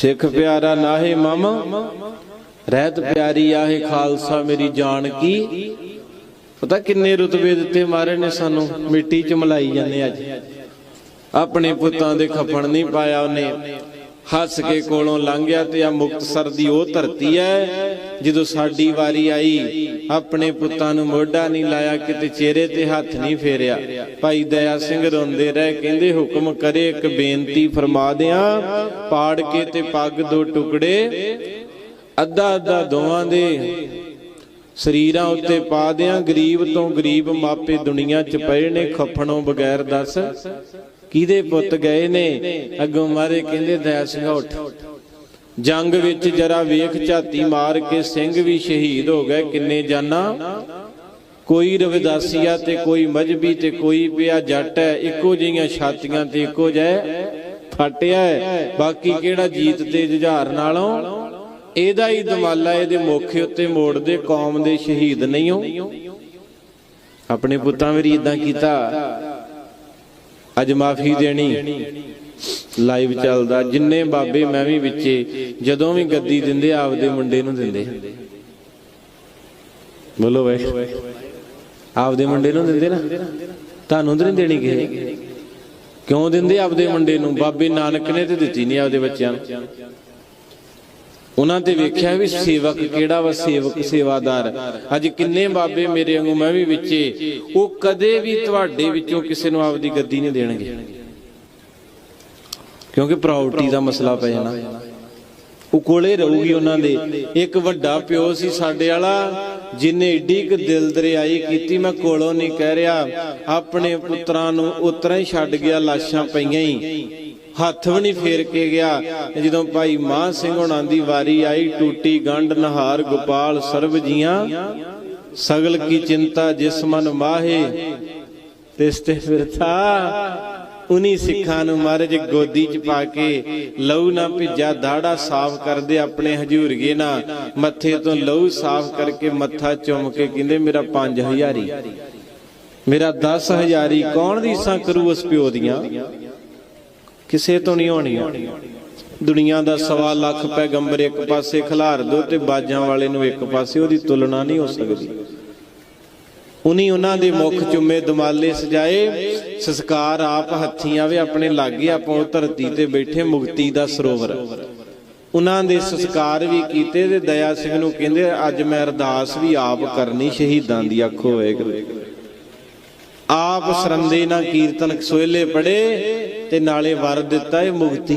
ਸਿੱਖ ਪਿਆਰਾ ਨਾਹੇ ਮਮ, ਰਹਿਤ ਪਿਆਰੀ ਆਹੇ ਖਾਲਸਾ ਮੇਰੀ ਜਾਨ ਕੀ। ਪਤਾ ਕਿੰਨੇ ਰੁਤਬੇ ਦਿੱਤੇ ਮਾਰੇ ਨੇ ਸਾਨੂੰ, ਮਿੱਟੀ ਚ ਮਲਾਈ ਜਾਂਦੇ ਅੱਜ। ਆਪਣੇ ਪੁੱਤਾਂ ਦੇ ਖੱਪਣ ਨਹੀਂ ਪਾਇਆ ਉਹਨੇ। ਹੱਸ ਕੇ ਕੋਲੋਂ ਲੰਘਿਆ ਤੇ ਆ ਮੁਕਤਸਰ ਦੀ ਉਹ ਧਰਤੀ ਐ ਜਦੋਂ ਸਾਡੀ ਵਾਰੀ ਆਈ, ਆਪਣੇ ਪੁੱਤਾਂ ਨੂੰ ਮੋਢਾ ਨਹੀਂ ਲਾਇਆ, ਕਿਤੇ ਚਿਹਰੇ ਤੇ ਹੱਥ ਨਹੀਂ ਫੇਰਿਆ। ਭਾਈ ਦਇਆ ਸਿੰਘ ਰੋਂਦੇ ਰਹਿ ਕਹਿੰਦੇ, ਹੁਕਮ ਕਰੇ, ਇੱਕ ਬੇਨਤੀ ਫਰਮਾ ਦਿਆਂ, ਪਾੜ ਕੇ ਤੇ ਪੱਗ ਦੋ ਟੁਕੜੇ ਅੱਧਾ ਅੱਧਾ ਦੋਵਾਂ ਦੇ ਸਰੀਰਾਂ ਉੱਤੇ ਪਾ ਦਿਆਂ, ਗਰੀਬ ਤੋਂ ਗਰੀਬ ਮਾਪੇ ਦੁਨੀਆ 'ਚ ਪਏ ਨੇ, ਖਫਣੋਂ ਬਗੈਰ ਦੱਸ। ਕਿਹਦੇ ਪੁੱਤ ਗਏ ਨੇ? ਅੱਗੋਂ ਮਾਰੇ ਕਹਿੰਦੇ, ਦਇਆ ਸਿੰਘ, ਉੱਠ। ਜੰਗ ਵਿੱਚ ਜਰਾ ਵੇਖ ਝਾਤੀ ਮਾਰ ਕੇ ਸਿੰਘ ਵੀ ਸ਼ਹੀਦ ਹੋ ਗਏ। ਕਿੰਨੇ ਜਾਨਾਂ? ਕੋਈ ਰਵਿਦਾਸੀਆ ਤੇ ਕੋਈ ਮਜਬੀ ਤੇ ਕੋਈ ਪਿਆ ਜੱਟ ਹੈ। ਇੱਕੋ ਜਿਹੀਆਂ ਛਾਤੀਆਂ ਤੇ ਇੱਕੋ ਜਿਹਾ ਫਟਿਆ ਬਾਕੀ ਕਿਹੜਾ ਜੀਤ ਤੇ ਜੁਝਾਰ ਨਾਲੋਂ? ਇਹਦਾ ਹੀ ਦਮਾਲਾ ਇਹਦੇ ਮੋਖੇ ਉੱਤੇ ਮੋੜ ਦੇ ਕੌਮ ਦੇ ਸ਼ਹੀਦ ਨਹੀਂ ਹੋ ਆਪਣੇ ਪੁੱਤਾਂ ਵੀ ਇਦਾਂ ਕੀਤਾ। ਅੱਜ ਮਾਫੀ ਦੇਣੀ। ਲਾਈਵ ਚੱਲਦਾ। ਜਿੰਨੇ ਬਾਬੇ ਮੈਂ ਵੀ ਵਿੱਚੇ, ਜਦੋਂ ਵੀ ਗੱਦੀ ਦਿੰਦੇ, ਆਪਦੇ ਮੁੰਡੇ ਨੂੰ ਦਿੰਦੇ। ਬੋਲੋ ਵੇ ਆਪਦੇ ਮੁੰਡੇ ਨੂੰ ਦਿੰਦੇ ਨਾ। ਤੁਹਾਨੂੰ ਤਾਂ ਨਹੀਂ ਦੇਣੀ ਕਿਸੇ। ਕਿਉਂ ਦਿੰਦੇ ਆਪਦੇ ਮੁੰਡੇ ਨੂੰ? ਬਾਬੇ ਨਾਨਕ ਨੇ ਤੇ ਦਿੱਤੀ ਨਹੀਂ ਆਪਦੇ ਬੱਚਿਆਂ ਨੂੰ। ਉਹਨਾਂ ਤੇ ਵੇਖਿਆ ਵੀ ਸੇਵਕ ਕਿਹੜਾ ਵਾ ਸੇਵਕ, ਸੇਵਾਦਾਰ। ਅੱਜ ਕਿੰਨੇ ਬਾਬੇ ਮੇਰੇ ਵਾਂਗੂ, ਮੈਂ ਵੀ ਵਿੱਚੇ, ਉਹ ਕਦੇ ਵੀ ਤੁਹਾਡੇ ਵਿੱਚੋਂ ਕਿਸੇ ਨੂੰ ਆਪਦੀ ਗੱਦੀ ਨਹੀਂ ਦੇਣਗੇ। ਕਿਉਂਕਿ ਪ੍ਰਾਪਰਟੀ ਦਾ ਮਸਲਾ ਪੈ ਜਾਣਾ। ਉਹ ਕੋਲੇ ਰਹੂਗੀ ਉਹਨਾਂ ਦੇ। ਇੱਕ ਵੱਡਾ ਪਿਓ ਸੀ ਸਾਡੇ ਵਾਲਾ, ਜਿਨੇ ਏਡੀ ਕੁ ਦਿਲ ਦਰਿਆਈ ਕੀਤੀ, ਮੈਂ ਕੋਲੋਂ ਨਹੀਂ ਕਹਿ ਰਿਹਾ। ਆਪਣੇ ਪੁੱਤਰਾਂ ਨੂੰ ਉਤਰਾ ਹੀ ਛੱਡ ਗਿਆ, ਲਾਸ਼ਾਂ ਪਈਆਂ ਹੀ। ਹੱਥ ਵੀ ਨਹੀਂ ਫੇਰ ਕੇ ਗਿਆ। ਜਦੋਂ ਭਾਈ ਮਾਨ ਸਿੰਘ ਹੁਣਾਂ ਦੀ ਵਾਰੀ ਆਈ, ਟੂਟੀ ਗੰਢ, ਨਹਾਰ, ਗੋਪਾਲ, ਸਰਬ ਜੀਆਂ, ਸਗਲ ਕੀ ਚਿੰਤਾ ਜਿਸ ਮਨ ਮਾਹੇ ਤਿਸ ਤੇ ਉਨੀ ਸਿੱਖਾਂ ਨੂੰ ਮਹਾਰਾਜ ਗੋਦੀ ਚ ਪਾ ਕੇ ਲਹੂ ਨਾ ਭਿੱਜਾ, ਦਾੜਾ ਸਾਫ਼ ਕਰਦੇ ਆਪਣੇ ਹਜੂਰਗੇ ਨਾ ਮੱਥੇ ਤੋਂ ਲਹੂ ਸਾਫ਼ ਕਰਕੇ ਮੱਥਾ ਚੁੰਮ ਕੇ ਕਹਿੰਦੇ, ਮੇਰਾ 5000 ਹੀ ਮੇਰਾ 10000 ਹੀ ਕੌਣ ਰੀਸਾਂ ਕਰੂ ਉਸ ਪਿਓ ਦੀਆਂ? ਕਿਸੇ ਤੋਂ ਨਹੀਂ ਹੋਣੀਆਂ ਦੁਨੀਆ ਦਾ ਸਵਾ ਲੱਖ ਪੈਗੰਬਰ ਇੱਕ ਪਾਸੇ ਖਿਲਾਰ ਦੋ ਤੇ ਬਾਜਾਂ ਵਾਲੇ ਨੂੰ ਇੱਕ ਪਾਸੇ, ਉਹਦੀ ਤੁਲਨਾ ਨਹੀਂ ਹੋ ਸਕਦੀ। ਉਨੀ ਉਹਨਾਂ ਦੇ ਮੁਖ ਚੁੰਮੇ ਦਮਾਲੇ ਸਜਾਏ, ਸੰਸਕਾਰ ਆਪ ਹੱਥੀਂ ਆਵੇ, ਆਪਣੇ ਲਾਗੇ ਆਪਾਂ ਧਰਤੀ ਤੇ ਬੈਠੇ ਮੁਕਤੀ ਦਾ ਸਰੋਵਰ। ਉਹਨਾਂ ਦੇ ਸੰਸਕਾਰ ਵੀ ਕੀਤੇ ਤੇ ਦਇਆ ਸਿੰਘ ਨੂੰ ਕਹਿੰਦੇ, ਅੱਜ ਮੈਂ ਅਰਦਾਸ ਵੀ ਆਪ ਕਰਨੀ, ਸ਼ਹੀਦਾਂ ਦੀ ਆਖੋ ਵਾਹਿਗੁਰੂ ਆਪ ਸਰੰਦੇ ਨਾ ਕੀਰਤਨ ਸੋਹਿਲੇ ਪੜੇ ਤੇ ਨਾਲੇ ਵਰ ਦਿੱਤਾ ਇਹ ਮੁਕਤੀ